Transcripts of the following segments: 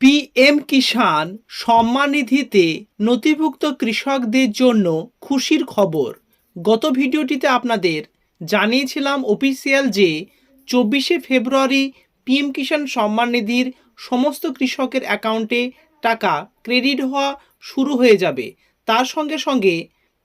PM Kisan Samman নিধিতে নথিভুক্ত কৃষকদের জন্য খুশির খবর। গত ভিডিওটিতে আপনাদের জানিয়েছিলাম অফিসিয়াল যে চব্বিশে ফেব্রুয়ারি পিএম কিষাণ সম্মান নিধির সমস্ত কৃষকের অ্যাকাউন্টে টাকা ক্রেডিট হওয়া শুরু হয়ে যাবে। তার সঙ্গে সঙ্গে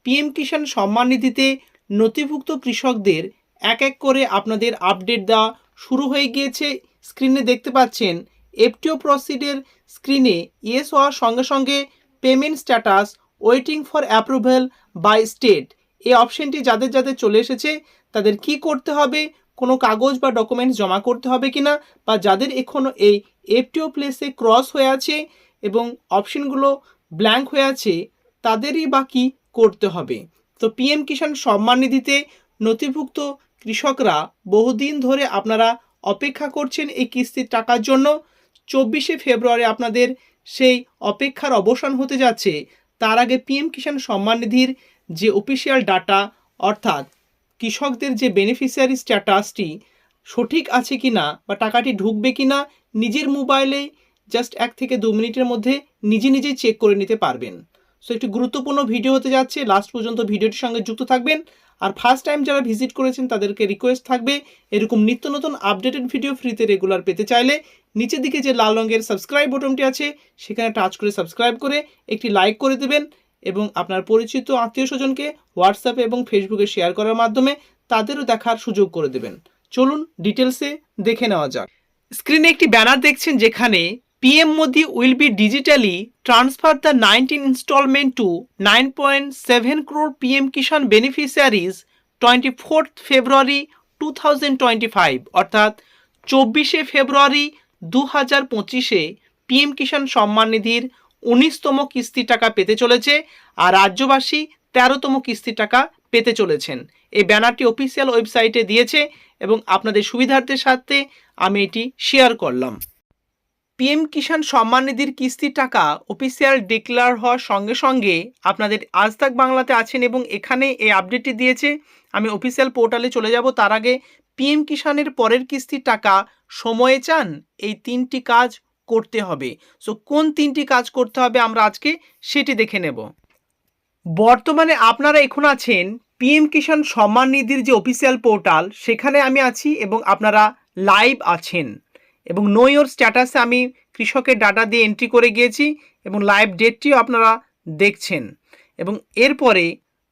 পিএম কিষাণ সম্মান নিধিতে নথিভুক্ত কৃষকদের এক এক করে আপনাদের আপডেট দেওয়া শুরু হয়ে গিয়েছে। স্ক্রিনে দেখতে পাচ্ছেন এফটিও প্রসিডের স্ক্রিনে ইয়েস হওয়ার সঙ্গে সঙ্গে payment status waiting for approval by state এই অপশনটি যাদের যাদের চলে এসেছে, তাদের কি করতে হবে? কোনো কাগজ বা ডকুমেন্টস জমা করতে হবে কিনা বা যাদের এখনও এই এফটিও প্লেসে ক্রস হয়ে আছে এবং অপশনগুলো ব্ল্যাঙ্ক হয়ে আছে, তাদেরই বা কী করতে হবে? তো পিএম কিষাণ সম্মান নিধিতে নথিভুক্ত কৃষকরা বহুদিন ধরে আপনারা অপেক্ষা করছেন এই কিস্তির টাকার জন্য। চব্বিশে ফেব্রুয়ারি আপনাদের সেই অপেক্ষার অবসান হতে যাচ্ছে। তার আগে পিএম কিষাণ সম্মান নিধির যে অফিসিয়াল ডাটা অর্থাৎ কৃষকদের যে বেনিফিশিয়ারি স্ট্যাটাসটি সঠিক আছে কি না বা টাকাটি ঢুকবে কি না নিজের মোবাইলে জাস্ট এক থেকে দু মিনিটের মধ্যে নিজে নিজেই চেক করে নিতে পারবেন। সো একটি গুরুত্বপূর্ণ ভিডিও হতে যাচ্ছে। লাস্ট পর্যন্ত ভিডিওটির সঙ্গে যুক্ত থাকবেন। আর ফার্স্ট টাইম যারা ভিজিট করেছেন, তাদেরকে রিকোয়েস্ট থাকবে এরকম নিত্য নতুন আপডেটেড ভিডিও ফ্রিতে রেগুলার পেতে চাইলে নিচের দিকে যে লাল রঙের সাবস্ক্রাইব বটনটি আছে, সেখানে টাচ করে সাবস্ক্রাইব করে একটি লাইক করে দেবেন এবং আপনার পরিচিত আত্মীয় স্বজনকে হোয়াটসঅ্যাপে এবং ফেসবুকে শেয়ার করার মাধ্যমে তাদেরও দেখার সুযোগ করে দেবেন। চলুন ডিটেলসে দেখে নেওয়া যাক। স্ক্রিনে একটি ব্যানার দেখছেন যেখানে PM Modi will be digitally transfer the nineteen instalment to nine point seven crore PM Kisan beneficiaries twenty fourth February two thousand twenty five অর্থাৎ চব্বিশে ফেব্রুয়ারি দু হাজার পঁচিশে পিএম কিষাণ সম্মান নিধির উনিশতম কিস্তি টাকা পেতে চলেছে আর রাজ্যবাসী তেরোতম কিস্তি টাকা পেতে চলেছেন। এই ব্যানারটি অফিসিয়াল ওয়েবসাইটে দিয়েছে এবং আপনাদের সুবিধার্থের সাথে আমি এটি শেয়ার করলাম। পিএম কিষাণ সম্মান নিধির কিস্তির টাকা অফিসিয়াল ডিক্লেয়ার হওয়ার সঙ্গে সঙ্গে আপনাদের আজ তাক বাংলাতে আছেন এবং এখানে এই আপডেটটি দিয়েছে। আমি অফিসিয়াল পোর্টালে চলে যাব। তার আগে পিএম কিষাণের পরের কিস্তির টাকা সময়ে চান, এই তিনটি কাজ করতে হবে। সো কোন তিনটি কাজ করতে হবে আমরা আজকে সেটি দেখে নেব। বর্তমানে আপনারা এখন আছেন পিএম কিষাণ সম্মান নিধির যে অফিসিয়াল পোর্টাল সেখানে আমি আছি এবং আপনারা লাইভ আছেন। এবং নো ইয়োর স্ট্যাটাসে আমি কৃষকের ডাটা দিয়ে এন্ট্রি করে গিয়েছি এবং লাইভ ডেটটিও আপনারা দেখছেন। এবং এরপরে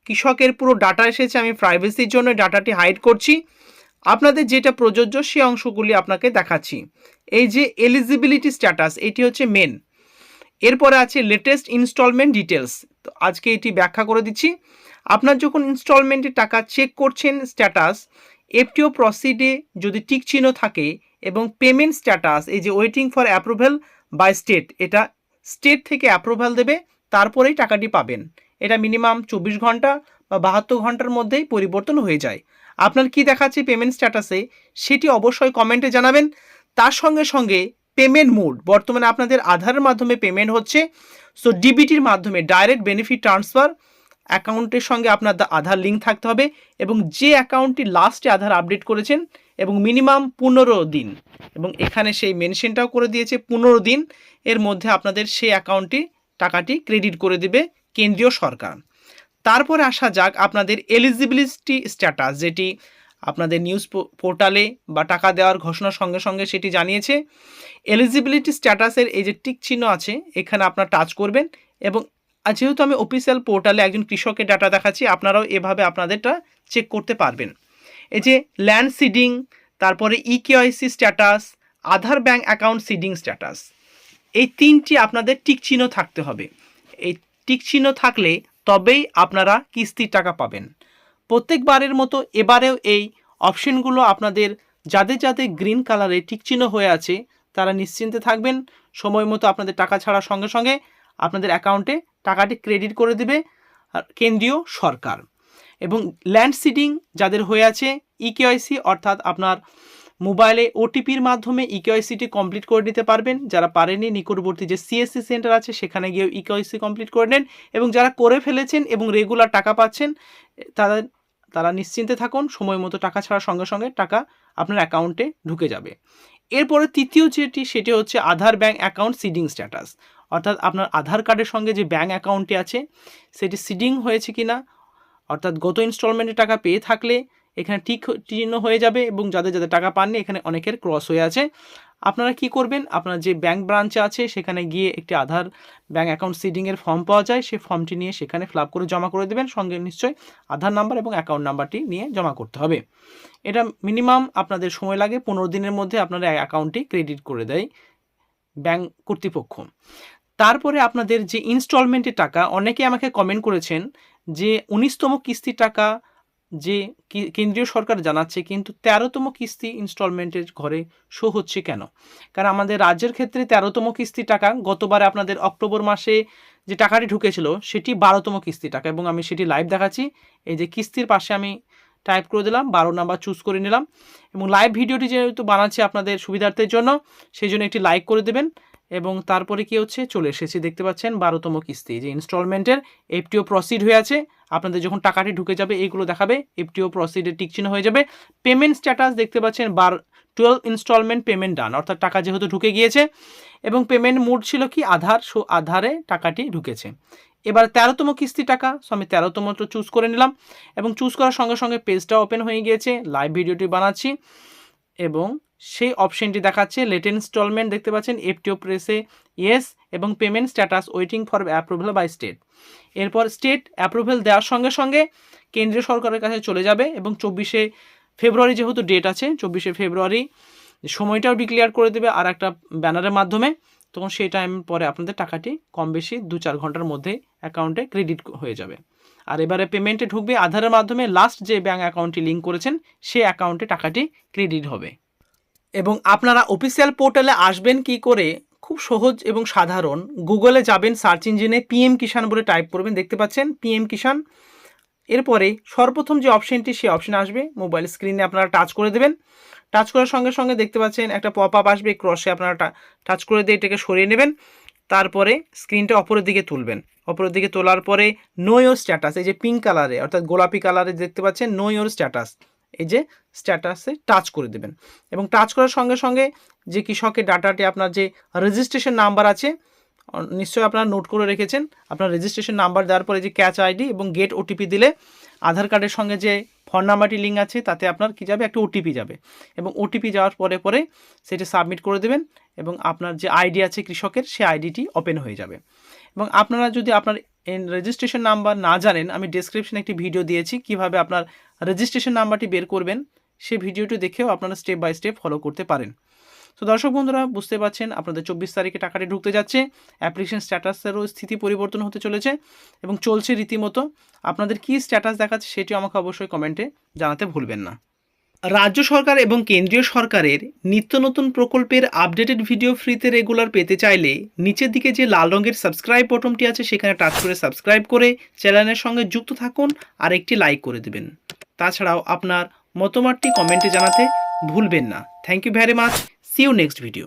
কৃষকের পুরো ডাটা এসেছে, আমি প্রাইভেসির জন্য ডাটাটি হাইড করছি। আপনাদের যেটা প্রযোজ্য সেই অংশগুলি আপনাকে দেখাচ্ছি। এই যে এলিজিবিলিটি স্ট্যাটাস এটি হচ্ছে মেন এরপরে আছে লেটেস্ট ইনস্টলমেন্ট ডিটেলস তো আজকে এটি ব্যাখ্যা করে দিচ্ছি। আপনার যখন ইনস্টলমেন্টের টাকা চেক করছেন স্ট্যাটাস এফটিও প্রসিডে যদি টিক চিহ্ন থাকে এবং পেমেন্ট স্ট্যাটাস এই যে waiting for approval by state এটা স্টেট থেকে অ্যাপ্রুভাল দেবে, তারপরেই টাকাটি পাবেন। এটা মিনিমাম চব্বিশ ঘণ্টা বা বাহাত্তর ঘণ্টার মধ্যেই পরিবর্তন হয়ে যায়। আপনার কি দেখাচ্ছে পেমেন্ট স্ট্যাটাসে সেটি অবশ্যই কমেন্টে জানাবেন। তার সঙ্গে সঙ্গে পেমেন্ট মোড বর্তমানে আপনাদের আধারের মাধ্যমে পেমেন্ট হচ্ছে। সো ডিবিটির মাধ্যমে ডাইরেক্ট বেনিফিট ট্রান্সফার অ্যাকাউন্টের সঙ্গে আপনার আধার লিঙ্ক থাকতে হবে এবং যে অ্যাকাউন্টটি লাস্টে আধার আপডেট করেছেন এবং মিনিমাম পনেরো দিন এবং এখানে সেই মেনশনটাও করে দিয়েছে পনেরো দিন। এর মধ্যে আপনাদের সেই অ্যাকাউন্টটি টাকাটি ক্রেডিট করে দেবে কেন্দ্রীয় সরকার। তারপরে আসা যাক আপনাদের এলিজিবিলিটি স্ট্যাটাস যেটি আপনাদের নিউজ পোর্টালে বা টাকা দেওয়ার ঘোষণার সঙ্গে সঙ্গে সেটি জানিয়েছে। এলিজিবিলিটি স্ট্যাটাসের এই যে টিক চিহ্ন আছে, এখানে আপনার টাচ করবেন এবং আর যেহেতু আমি অফিসিয়াল পোর্টালে একজন কৃষকের ডাটা দেখাচ্ছি, আপনারাও এভাবে আপনাদেরটা চেক করতে পারবেন। এই যে ল্যান্ড সিডিং তারপরে eKYC status Aadhaar bank account seeding status এই তিনটি আপনাদের টিক চিহ্ন থাকতে হবে। এই টিক চিহ্ন থাকলে তবেই আপনারা কিস্তির টাকা পাবেন। প্রত্যেকবারের মতো এবারেও এই অপশনগুলো আপনাদের যাদের যাদের গ্রিন কালারে টিক চিহ্ন হয়ে আছে, তারা নিশ্চিন্তে থাকবেন। সময় মতো আপনাদের টাকা ছাড়ার সঙ্গে সঙ্গে আপনাদের অ্যাকাউন্টে টাকাটি ক্রেডিট করে দেবে কেন্দ্রীয় সরকার। এবং ল্যান্ড সিডিং যাদের হয়ে আছে ইকেআইসি অর্থাৎ আপনার মোবাইলে ওটিপির মাধ্যমে ইকেআইসিটি কমপ্লিট করে নিতে পারবেন। যারা পারেনি নিকটবর্তী যে সিএসসি সেন্টার আছে, সেখানে গিয়ে ইকেওয়াইসি কমপ্লিট করে নেন। এবং যারা করে ফেলেছেন এবং রেগুলার টাকা পাচ্ছেন তাদের তারা নিশ্চিন্তে থাকুন। সময় মতো টাকা ছাড়ার সঙ্গে সঙ্গে টাকা আপনার অ্যাকাউন্টে ঢুকে যাবে। এরপরে তৃতীয় যেটি, সেটি হচ্ছে Aadhaar bank account seeding status অর্থাৎ আপনার আধার কার্ডের সঙ্গে যে ব্যাঙ্ক অ্যাকাউন্টটি আছে, সেটি সিডিং হয়েছে কি না অর্থাৎ গত ইনস্টলমেন্টে টাকা পেয়ে থাকলে এখানে ঠিক চিহ্ন হয়ে যাবে এবং যাদের যাদের টাকা পাননি এখানে অনেকের ক্রস হয়ে আছে। আপনারা কি করবেন? আপনার যে ব্যাংক ব্রাঞ্চে আছে, সেখানে গিয়ে একটি আধার ব্যাংক অ্যাকাউন্ট সিডিংয়ের ফর্ম পাওয়া যায়। সেই ফর্মটি নিয়ে সেখানে ফিল করে জমা করে দেবেন। সঙ্গে নিশ্চয়ই আধার নাম্বার এবং অ্যাকাউন্ট নাম্বারটি নিয়ে জমা করতে হবে। এটা মিনিমাম আপনাদের সময় লাগে। পনেরো দিনের মধ্যে আপনার অ্যাকাউন্টটি ক্রেডিট করে দেয় ব্যাংক কর্তৃপক্ষ। তারপরে আপনাদের যে ইনস্টলমেন্টের টাকা, অনেকে আমাকে কমেন্ট করেছেন যে উনিশতম কিস্তির টাকা যে কেন্দ্রীয় সরকার জানাচ্ছে, কিন্তু তেরোতম কিস্তি ইনস্টলমেন্টের ঘরে শো হচ্ছে কেন? কারণ আমাদের রাজ্যের ক্ষেত্রে তেরোতম কিস্তি টাকা, গতবারে আপনাদের অক্টোবর মাসে যে টাকাটি ঢুকেছিল, সেটি বারোতম কিস্তি টাকা এবং আমি সেটি লাইভ দেখাচ্ছি। এই যে কিস্তির পাশে আমি টাইপ করে দিলাম, বারো নাম্বার চুজ করে নিলাম এবং লাইভ ভিডিওটি যেহেতু বানাচ্ছি আপনাদের সুবিধার্থের জন্য, সেই জন্য একটি লাইক করে দেবেন। এবং তারপরে কি হচ্ছে? চলে এসেছি, দেখতে পাচ্ছেন, বারোতম কিস্তি। যে ইনস্টলমেন্টের এফটিও প্রসিড হয়ে আছে, আপনাদের যখন টাকাটি ঢুকে যাবে, এইগুলো দেখাবে এফটিও প্রসিডের টিক চিহ্ন হয়ে যাবে। পেমেন্ট স্ট্যাটাস দেখতে পাচ্ছেন, বার টুয়েলভ ইনস্টলমেন্ট পেমেন্ট ডান অর্থাৎ টাকা যেহেতু ঢুকে গিয়েছে, এবং পেমেন্ট মোড ছিল কি? আধার, সো, আধারে টাকাটি ঢুকেছে। এবার তেরোতম কিস্তি টাকা সো আমি তেরোতমটা চুজ করে নিলাম, এবং চুজ করার সঙ্গে সঙ্গে পেজটা ওপেন হয়ে গিয়েছে লাইভ ভিডিওটি বানাচ্ছি, এবং সেই অপশনটি দেখাচ্ছে লেট ইনস্টলমেন্ট দেখতে পাচ্ছেন এফটিও প্রেসে ইয়েস এবং payment status waiting for approval by state এরপর স্টেট অ্যাপ্রুভাল দেওয়ার সঙ্গে সঙ্গে কেন্দ্রীয় সরকারের কাছে চলে যাবে এবং চব্বিশে ফেব্রুয়ারি যেহেতু ডেট আছে, চব্বিশে ফেব্রুয়ারি সময়টাও ডিক্লেয়ার করে দেবে আর একটা ব্যানারের মাধ্যমে। তখন সেই টাইম পরে আপনাদের টাকাটি কম বেশি দু চার ঘণ্টার মধ্যে অ্যাকাউন্টে ক্রেডিট হয়ে যাবে। আর এবারে পেমেন্টে ঢুকবে আধারের মাধ্যমে লাস্ট যে ব্যাঙ্ক অ্যাকাউন্টটি লিঙ্ক করেছেন, সেই অ্যাকাউন্টে টাকাটি ক্রেডিট হবে। এবং আপনারা অফিসিয়াল পোর্টালে আসবেন কি করে? খুব সহজ এবং সাধারণ। গুগলে যাবেন সার্চ ইঞ্জিনে পিএম কিষাণ বলে টাইপ করবেন, দেখতে পাচ্ছেন পিএম কিষাণ এরপরে সর্বপ্রথম যে অপশনটি সেই অপশন আসবে। মোবাইল স্ক্রিনে আপনারা টাচ করে দেবেন। টাচ করার সঙ্গে সঙ্গে দেখতে পাচ্ছেন একটা পপ আপ আসবে ক্রসে আপনারা টাচ করে দিয়ে এটাকে সরিয়ে নেবেন। তারপরে স্ক্রিনটা অপরের দিকে তুলবেন। অপরের দিকে তোলার পরে নো ইয়োর স্ট্যাটাস এই যে পিঙ্ক কালারে অর্থাৎ গোলাপি কালারে দেখতে পাচ্ছেন নো ইয়োর স্ট্যাটাস এই যে স্ট্যাটাসে টাচ করে দেবেন। এবং টাচ করার সঙ্গে সঙ্গে যে কৃষকের ডাটাটি আপনার যে রেজিস্ট্রেশন নাম্বার আছে নিশ্চয়ই আপনারা নোট করে রেখেছেন। আপনার রেজিস্ট্রেশন নাম্বার দেওয়ার পরে যে ক্যাচ আইডি এবং গেট ওটিপি দিলে আধার কার্ডের সঙ্গে যে ফোন নাম্বারটি লিঙ্ক আছে, তাতে আপনার কি যাবে? একটা ওটিপি যাবে। এবং ওটিপি যাওয়ার পরে পরে সেটি সাবমিট করে দেবেন এবং আপনার যে আইডি আছে কৃষকের সেই আইডিটি ওপেন হয়ে যাবে। এবং আপনারা যদি আপনার রেজিস্ট্রেশন নাম্বার না জানেন, আমি ডেসক্রিপশনে একটি ভিডিও দিয়েছি, কীভাবে আপনার রেজিস্ট্রেশন নাম্বারটি বের করবেন সেই ভিডিওটি দেখেও আপনারা স্টেপ বাই স্টেপ ফলো করতে পারেন। তো দর্শক বন্ধুরা, বুঝতে পারছেন, আপনাদের চব্বিশ তারিখে টাকাটি ঢুকতে যাচ্ছে অ্যাপ্লিকেশন স্ট্যাটাসেরও স্থিতি পরিবর্তন হতে চলেছে এবং চলছে রীতিমতো। আপনাদের কি স্ট্যাটাস দেখাচ্ছে সেটিও আমাকে অবশ্যই কমেন্টে জানাতে ভুলবেন না। রাজ্য সরকার এবং কেন্দ্রীয় সরকারের নিত্য নতুন প্রকল্পের আপডেটেড ভিডিও ফ্রিতে রেগুলার পেতে চাইলে নিচের দিকে যে লাল রঙের সাবস্ক্রাইব বটনটি আছে সেখানে টাচ করে সাবস্ক্রাইব করে চ্যানেলের সঙ্গে যুক্ত থাকুন আর একটি লাইক করে দেবেন। তাছাড়াও আপনার মতামতটি কমেন্টে জানাতে ভুলবেন না। Thank you very much see you next video